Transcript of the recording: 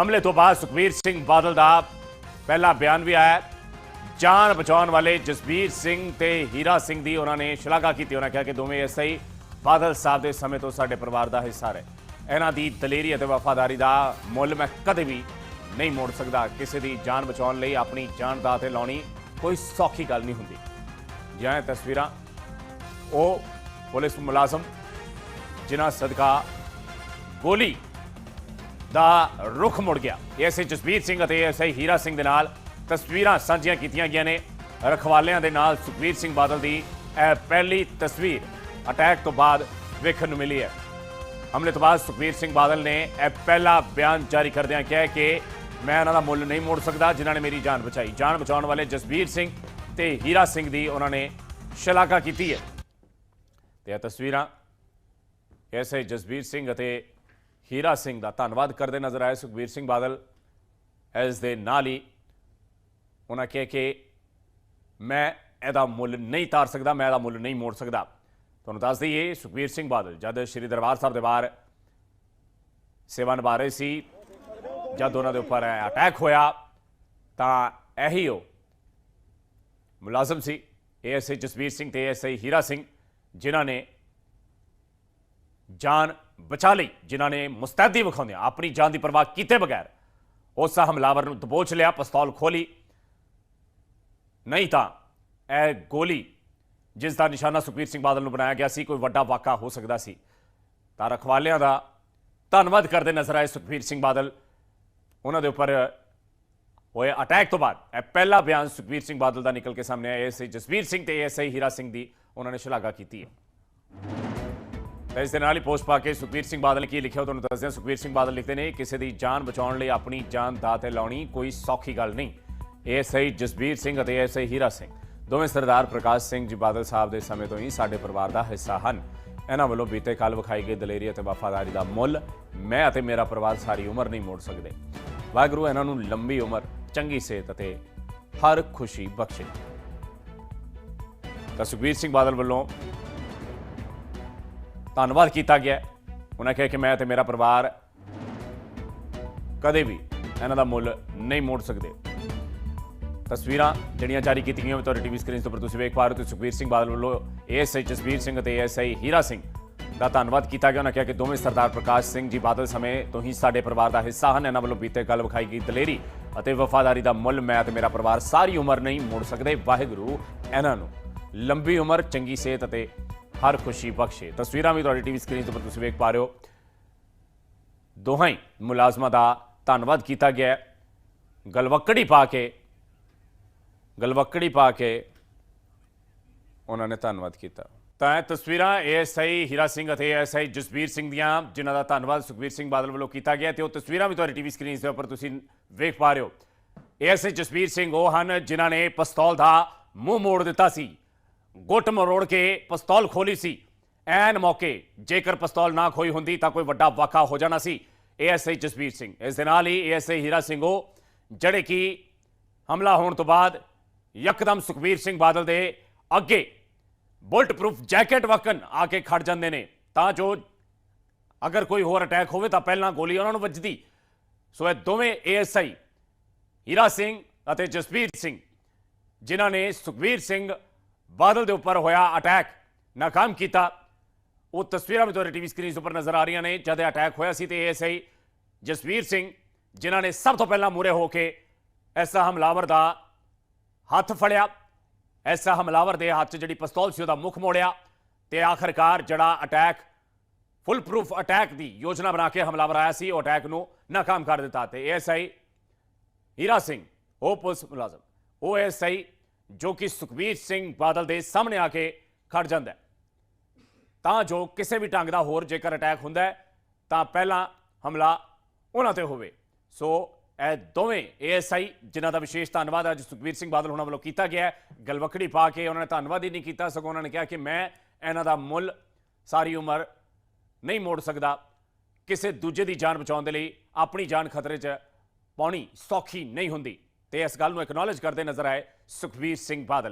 ਹਮਲੇ ਤੋਂ ਬਾਅਦ ਸੁਖਬੀਰ ਸਿੰਘ ਬਾਦਲ ਦਾ ਪਹਿਲਾ ਬਿਆਨ ਵੀ ਆਇਆ ਜਾਨ ਬਚਾਉਣ ਵਾਲੇ ਜਸਬੀਰ ਸਿੰਘ ਤੇ ਹੀਰਾ ਸਿੰਘ ਦੀ ਉਹਨਾਂ ਨੇ ਸ਼ਲਾਘਾ ਕੀਤੀ। ਉਹਨਾਂ ਕਿਹਾ ਕਿ ਦੋਵੇਂ ਐਸਆਈ ਬਾਦਲ ਸਾਹਿਬ ਦੇ ਸਮੇਂ ਤੋਂ ਸਾਡੇ ਪਰਿਵਾਰ ਦਾ ਹਿੱਸਾ ਰਹੇ। ਇਹਨਾਂ ਦੀ ਦਲੇਰੀ ਅਤੇ ਵਫਾਦਾਰੀ ਦਾ ਮੁੱਲ ਮੈਂ ਕਦੇ ਵੀ ਨਹੀਂ ਮੋੜ ਸਕਦਾ। ਕਿਸੇ ਦੀ ਜਾਨ ਬਚਾਉਣ ਲਈ ਆਪਣੀ ਜਾਨ ਦਾ ਤੇ ਲਾਉਣੀ ਕੋਈ ਸੌਖੀ ਗੱਲ ਨਹੀਂ ਹੁੰਦੀ। ਜਾਂ ਤਸਵੀਰਾਂ। ਉਹ ਪੁਲਿਸ ਮੁਲਾਜ਼ਮ, ਜਿਨ੍ਹਾਂ ਸਦਕਾ ਗੋਲੀ ਦਾ ਰੁਖ ਮੁੜ ਗਿਆ। ਐਸਏ ਜਸਬੀਰ ਸਿੰਘ ਅਤੇ ਐਸਏ ਹੀਰਾ ਸਿੰਘ ਦੇ ਨਾਲ ਤਸਵੀਰਾਂ ਸਾਂਝੀਆਂ ਕੀਤੀਆਂ ਗਈਆਂ ਨੇ। ਰਖਵਾਲਿਆਂ ਦੇ ਨਾਲ ਸੁਖਬੀਰ ਸਿੰਘ ਬਾਦਲ ਦੀ ਇਹ ਪਹਿਲੀ ਤਸਵੀਰ ਅਟੈਕ ਤੋਂ ਬਾਅਦ ਵੇਖਣ ਨੂੰ ਮਿਲੀ ਹੈ। ਹਮਲੇ ਤੋਂ ਬਾਅਦ ਸੁਖਬੀਰ ਸਿੰਘ ਬਾਦਲ ਨੇ ਇਹ ਪਹਿਲਾ ਬਿਆਨ ਜਾਰੀ ਕਰਦਿਆਂ ਕਿਹਾ ਕਿ ਮੈਂ ਇਹਨਾਂ ਦਾ ਮੁੱਲ ਨਹੀਂ ਮੋੜ ਸਕਦਾ, ਜਿਨ੍ਹਾਂ ਨੇ ਮੇਰੀ ਜਾਨ ਬਚਾਈ। ਜਾਨ ਬਚਾਉਣ ਵਾਲੇ ਜਸਬੀਰ ਸਿੰਘ ਤੇ ਹੀਰਾ ਸਿੰਘ ਦੀ ਉਹਨਾਂ ਨੇ ਸ਼ਲਾਘਾ ਕੀਤੀ ਹੈ। ਤੇ ਇਹ ਤਸਵੀਰਾਂ ਐਸੇ ਜਸਬੀਰ ਸਿੰਘ ਅਤੇ ਹੀਰਾ ਸਿੰਘ ਦਾ ਧੰਨਵਾਦ ਕਰਦੇ ਨਜ਼ਰ ਆਏ ਸੁਖਬੀਰ ਸਿੰਘ ਬਾਦਲ। ਇਸ ਦੇ ਨਾਲ ਹੀ ਉਹਨਾਂ ਕਿਹਾ ਕਿ ਮੈਂ ਇਹਦਾ ਮੁੱਲ ਨਹੀਂ ਤਾਰ ਸਕਦਾ, ਮੈਂ ਇਹਦਾ ਮੁੱਲ ਨਹੀਂ ਮੋੜ ਸਕਦਾ। ਤੁਹਾਨੂੰ ਦੱਸ ਦਈਏ ਸੁਖਬੀਰ ਸਿੰਘ ਬਾਦਲ, ਜਦ ਸ੍ਰੀ ਦਰਬਾਰ ਸਾਹਿਬ ਦੇ ਬਾਹਰ ਸੇਵਾ ਨਿਭਾ ਰਹੇ ਸੀ, ਜਦ ਉਹਨਾਂ ਦੇ ਉੱਪਰ ਅਟੈਕ ਹੋਇਆ, ਤਾਂ ਇਹੀ ਉਹ ਮੁਲਾਜ਼ਮ ਸੀ ਏਐਸਆਈ ਜਸਬੀਰ ਸਿੰਘ ਤੇ ਏਐਸਆਈ ਹੀਰਾ ਸਿੰਘ, ਜਿਨ੍ਹਾਂ ਨੇ ਜਾਨ ਬਚਾ ਲਈ, ਜਿਨ੍ਹਾਂ ਨੇ ਮੁਸਤੈਦੀ ਵਿਖਾਉਂਦਿਆਂ ਆਪਣੀ ਜਾਨ ਦੀ ਪਰਵਾਹ ਕੀਤੇ ਬਗੈਰ ਉਸ ਹਮਲਾਵਰ ਨੂੰ ਦਬੋਚ ਲਿਆ, ਪਿਸਤੌਲ ਖੋਲੀ ਨਹੀਂ ਤਾਂ ਇਹ ਗੋਲੀ, ਜਿਸ ਦਾ ਨਿਸ਼ਾਨਾ ਸੁਖਬੀਰ ਸਿੰਘ ਬਾਦਲ ਨੂੰ ਬਣਾਇਆ ਗਿਆ ਸੀ, ਕੋਈ ਵੱਡਾ ਵਾਕਾ ਹੋ ਸਕਦਾ ਸੀ। ਤਾਂ ਰਖਵਾਲਿਆਂ ਦਾ ਧੰਨਵਾਦ ਕਰਦੇ ਨਜ਼ਰ ਆਏ ਸੁਖਬੀਰ ਸਿੰਘ ਬਾਦਲ। ਉਹਨਾਂ ਦੇ ਉੱਪਰ ਹੋਏ ਅਟੈਕ ਤੋਂ ਬਾਅਦ ਇਹ ਪਹਿਲਾ ਬਿਆਨ ਸੁਖਬੀਰ ਸਿੰਘ ਬਾਦਲ ਦਾ ਨਿਕਲ ਕੇ ਸਾਹਮਣੇ ਆਇਆ ਐਸਆਈ ਜਸਵੀਰ ਸਿੰਘ ਤੇ ਐਸਆਈ ਹੀਰਾ ਸਿੰਘ ਦੀ ਉਹਨਾਂ ਨੇ ਸ਼ਲਾਘਾ ਕੀਤੀ ਹੈ। ਤਾਂ ਇਸ ਦੇ ਨਾਲ ਹੀ ਪੋਸਟ ਪਾ ਕੇ ਸੁਖਬੀਰ ਸਿੰਘ ਬਾਦਲ ਕੀ ਲਿਖਿਆ ਉਹ ਤੁਹਾਨੂੰ ਦੱਸਦੇ ਹਾਂ। ਸੁਖਬੀਰ ਸਿੰਘ ਬਾਦਲ ਲਿਖਦੇ ਨੇ, ਕਿਸੇ ਦੀ ਜਾਨ ਬਚਾਉਣ ਲਈ ਆਪਣੀ ਜਾਨ ਦਾਅ ਤੇ ਲਾਉਣੀ ਕੋਈ ਸੌਖੀ ਗੱਲ ਨਹੀਂ। ਐਸਆਈ ਜਸਬੀਰ ਸਿੰਘ ਅਤੇ ਐਸਆਈ ਹੀਰਾ ਸਿੰਘ। ਦੋਵੇਂ ਸਰਦਾਰ ਪ੍ਰਕਾਸ਼ ਸਿੰਘ ਜੀ ਬਾਦਲ ਸਾਹਿਬ ਦੇ ਸਮੇਂ ਤੋਂ ਹੀ ਸਾਡੇ ਪਰਿਵਾਰ ਦਾ ਹਿੱਸਾ ਹਨ। ਇਹਨਾਂ ਵੱਲੋਂ ਬੀਤੇ ਕੱਲ ਵਿਖਾਈ ਗਈ ਦਲੇਰੀ ਅਤੇ ਵਫਾਦਾਰੀ ਦਾ ਮੁੱਲ, ਮੈਂ ਅਤੇ ਮੇਰਾ ਪਰਿਵਾਰ ਸਾਰੀ ਉਮਰ ਨਹੀਂ ਮੋੜ ਸਕਦੇ। ਵਾਹਿਗੁਰੂ ਇਹਨਾਂ ਨੂੰ ਲੰਬੀ ਉਮਰ, ਚੰਗੀ ਸਿਹਤ ਅਤੇ ਹਰ ਖੁਸ਼ੀ ਬਖਸ਼ੇ। ਤਾਂ ਸੁਖਬੀਰ ਸਿੰਘ ਬਾਦਲ ਵੱਲੋਂ ਧੰਨਵਾਦ ਕੀਤਾ ਗਿਆ। ਉਹਨਾਂ ਕਿਹਾ ਕਿ ਮੈਂ ਤੇ ਮੇਰਾ ਪਰਿਵਾਰ ਕਦੇ ਵੀ ਇਹਨਾਂ ਦਾ ਮੁੱਲ ਨਹੀਂ ਮੋੜ ਸਕਦੇ। ਤਸਵੀਰਾਂ ਜਿਹੜੀਆਂ ਜਾਰੀ ਕੀਤੀਆਂ ਗਈਆਂ ਤੁਹਾਡੇ ਟੀਵੀ ਸਕਰੀਨ ਤੋਂ ਪਰ ਤੁਸੀਂ ਵੇਖ ਪਾ ਰਹੇ ਹੋ ਤੇ ਸੁਖਬੀਰ ਸਿੰਘ ਬਾਦਲ ਵੱਲੋਂ ਐਸਆਈ ਜਸਬੀਰ ਸਿੰਘ ਅਤੇ ਐਸਆਈ ਹੀਰਾ ਸਿੰਘ ਦਾ ਧੰਨਵਾਦ ਕੀਤਾ ਗਿਆ। ਉਹਨਾਂ ਕਿਹਾ ਕਿ ਦੋਵੇਂ ਸਰਦਾਰ ਪ੍ਰਕਾਸ਼ ਸਿੰਘ ਜੀ ਬਾਦਲ ਸਮੇਂ ਤੋਂ ਹੀ ਸਾਡੇ ਪਰਿਵਾਰ ਦਾ ਹਿੱਸਾ ਹਨ। ਇਹਨਾਂ ਵੱਲੋਂ ਬੀਤੇ ਕੱਲ ਵਿਖਾਈ ਗਈ ਦਲੇਰੀ ਅਤੇ ਵਫਾਦਾਰੀ ਦਾ ਮੁੱਲ ਮੈਂ ਤੇ ਮੇਰਾ ਪਰਿਵਾਰ ਸਾਰੀ ਉਮਰ ਨਹੀਂ ਮੋੜ ਸਕਦੇ। ਵਾਹਿਗੁਰੂ ਇਹਨਾਂ ਨੂੰ ਲੰਬੀ ਉਮਰ, ਚੰਗੀ ਸਿਹਤ ਅਤੇ ਹਰ ਖੁਸ਼ੀ ਬਖਸ਼ੇ। ਤਸਵੀਰਾਂ ਵੀ ਤੁਹਾਡੀ ਟੀਵੀ ਸਕਰੀਨ ਤੋਂ ਪਰ ਤੁਸੀਂ ਵੇਖ ਪਾ ਰਹੇ ਹੋ। ਦੋਹਾਂ ਹੀ ਮੁਲਾਜ਼ਮਾਂ ਦਾ ਧੰਨਵਾਦ ਕੀਤਾ ਗਿਆ ਗਲਵੱਕੜੀ ਪਾ ਕੇ, ਗਲਵੱਕੜੀ ਪਾ ਕੇ ਉਹਨਾਂ ਨੇ ਧੰਨਵਾਦ ਕੀਤਾ। ਤਾਂ ਇਹ ਤਸਵੀਰਾਂ ਏਐਸਆਈ ਹੀਰਾ ਸਿੰਘ ਅਤੇ ਏਐਸਆਈ ਜਸਬੀਰ ਸਿੰਘ ਦੀਆਂ, ਜਿਨ੍ਹਾਂ ਦਾ ਧੰਨਵਾਦ ਸੁਖਬੀਰ ਸਿੰਘ ਬਾਦਲ ਵੱਲੋਂ ਕੀਤਾ ਗਿਆ ਤੇ ਉਹ ਤਸਵੀਰਾਂ ਵੀ ਤੁਹਾਡੀ ਟੀਵੀ ਸਕਰੀਨ ਦੇ ਉੱਪਰ ਤੁਸੀਂ ਵੇਖ ਪਾ ਰਹੇ ਹੋ। ਏਐਸਆਈ ਜਸਬੀਰ ਸਿੰਘ ਉਹ ਹਨ ਜਿਨ੍ਹਾਂ ਨੇ ਪਿਸਤੌਲ ਦਾ ਮੂੰਹ ਮੋੜ ਦਿੱਤਾ ਸੀ। ਗੁੱਟ ਮਰੋੜ ਕੇ ਪਿਸਤੌਲ ਖੋਲੀ ਸੀ। ਐਨ ਮੌਕੇ ਜੇਕਰ ਪਿਸਤੌਲ ਨਾ ਖੋਈ ਹੁੰਦੀ ਤਾਂ ਕੋਈ ਵੱਡਾ ਵਾਕਾ ਹੋ ਜਾਣਾ ਸੀ। ਏਐਸਆਈ ਜਸਬੀਰ ਸਿੰਘ। ਇਸ ਦੇ ਨਾਲ ਹੀ ਏਐਸਆਈ ਹੀਰਾ ਸਿੰਘ ਉਹ, ਜਿਹੜੇ ਕਿ ਹਮਲਾ ਹੋਣ ਤੋਂ ਬਾਅਦ ਯਕਦਮ ਸੁਖਬੀਰ ਸਿੰਘ ਬਾਦਲ ਦੇ ਅੱਗੇ ਬੁਲਟ ਪ੍ਰੂਫ ਜੈਕਟ ਵਕਨ ਆ ਕੇ ਖੜ ਜਾਂਦੇ ਨੇ। ਤਾਂ ਜੋ ਅਗਰ ਕੋਈ ਹੋਰ ਅਟੈਕ ਹੋਵੇ ਤਾਂ ਪਹਿਲਾਂ ਗੋਲੀ ਉਹਨਾਂ ਨੂੰ ਵੱਜਦੀ। ਸੋ ਇਹ ਦੋਵੇਂ ਏਐਸਆਈ ਹੀਰਾ ਸਿੰਘ ਅਤੇ ਜਸਬੀਰ ਸਿੰਘ, ਜਿਨ੍ਹਾਂ ਨੇ ਸੁਖਬੀਰ ਸਿੰਘ ਬਾਦਲ ਦੇ ਉੱਪਰ ਹੋਇਆ ਅਟੈਕ ਨਾਕਾਮ ਕੀਤਾ। ਉਹ ਤਸਵੀਰਾਂ ਵੀ ਤੁਹਾਡੇ ਟੀਵੀ ਸਕਰੀਨ ਉੱਪਰ ਨਜ਼ਰ ਆ ਰਹੀਆਂ ਨੇ। ਜਦ ਅਟੈਕ ਹੋਇਆ ਸੀ ਤੇ ਏਐਸਆਈ ਜਸਵੀਰ ਸਿੰਘ, ਜਿਨ੍ਹਾਂ ਨੇ ਸਭ ਤੋਂ ਪਹਿਲਾਂ ਮੂਰੇ ਹੋ ਕੇ ਐਸਾ ਹਮਲਾਵਰ ਦਾ ਹੱਥ ਫੜਿਆ। ਐਸਾ ਹਮਲਾਵਰ ਦੇ ਹੱਥ 'ਚ ਜਿਹੜੀ ਪਿਸਤੌਲ ਸੀ ਉਹਦਾ ਮੁੱਖ ਮੋੜਿਆ ਤੇ ਆਖਰਕਾਰ ਜਿਹੜਾ ਅਟੈਕ ਫੁੱਲ ਪ੍ਰੂਫ ਅਟੈਕ ਦੀ ਯੋਜਨਾ ਬਣਾ ਕੇ ਹਮਲਾਵਰ ਆਇਆ ਸੀ, ਉਹ ਅਟੈਕ ਨੂੰ ਨਾਕਾਮ ਕਰ ਦਿੱਤਾ ਤੇ ਐਸਆਈ ਹੀਰਾ ਸਿੰਘ, ਉਹ ਪੁਲਿਸ ਮੁਲਾਜ਼ਮ, ਉਹ ਐਸਆਈ ਜੋ ਕਿ ਸੁਖਬੀਰ ਸਿੰਘ ਬਾਦਲ ਦੇ ਸਾਹਮਣੇ ਆ ਕੇ ਖੜ ਜਾਂਦਾ ਤਾਂ ਜੋ ਕਿਸੇ ਵੀ ਢੰਗ ਦਾ ਹੋਰ ਜੇਕਰ ਅਟੈਕ ਹੁੰਦਾ ਤਾਂ ਪਹਿਲਾਂ ਹਮਲਾ ਉਹਨਾਂ ਤੇ ਹੋਵੇ। ਸੋ ਇਹ ਦੋਵੇਂ ਏਐਸਆਈ ਜਿਨ੍ਹਾਂ ਦਾ ਵਿਸ਼ੇਸ਼ ਧੰਨਵਾਦ ਅੱਜ ਸੁਖਬੀਰ ਸਿੰਘ ਬਾਦਲ ਹੋਣਾ ਵੱਲੋਂ ਕੀਤਾ ਗਿਆ ਹੈ। ਗਲਵਕੜੀ ਪਾ ਕੇ ਉਹਨਾਂ ਨੇ ਧੰਨਵਾਦ ਹੀ ਨਹੀਂ ਕੀਤਾ, ਸਗੋਂ ਉਹਨਾਂ ਨੇ ਕਿਹਾ ਕਿ ਮੈਂ ਇਹਨਾਂ ਦਾ ਮੁੱਲ ਸਾਰੀ ਉਮਰ ਨਹੀਂ ਮੋੜ ਸਕਦਾ। ਕਿਸੇ ਦੂਜੇ ਦੀ ਜਾਨ ਬਚਾਉਣ ਦੇ ਲਈ ਆਪਣੀ ਜਾਨ ਖਤਰੇ 'ਚ ਪਾਉਣੀ ਸੌਖੀ ਨਹੀਂ ਹੁੰਦੀ। ਤੇ ਇਸ ਗੱਲ ਨੂੰ ਐਕਨੋਲਜ ਕਰਦੇ ਨਜ਼ਰ ਆਏ ਸੁਖਬੀਰ ਸਿੰਘ ਬਾਦਲ।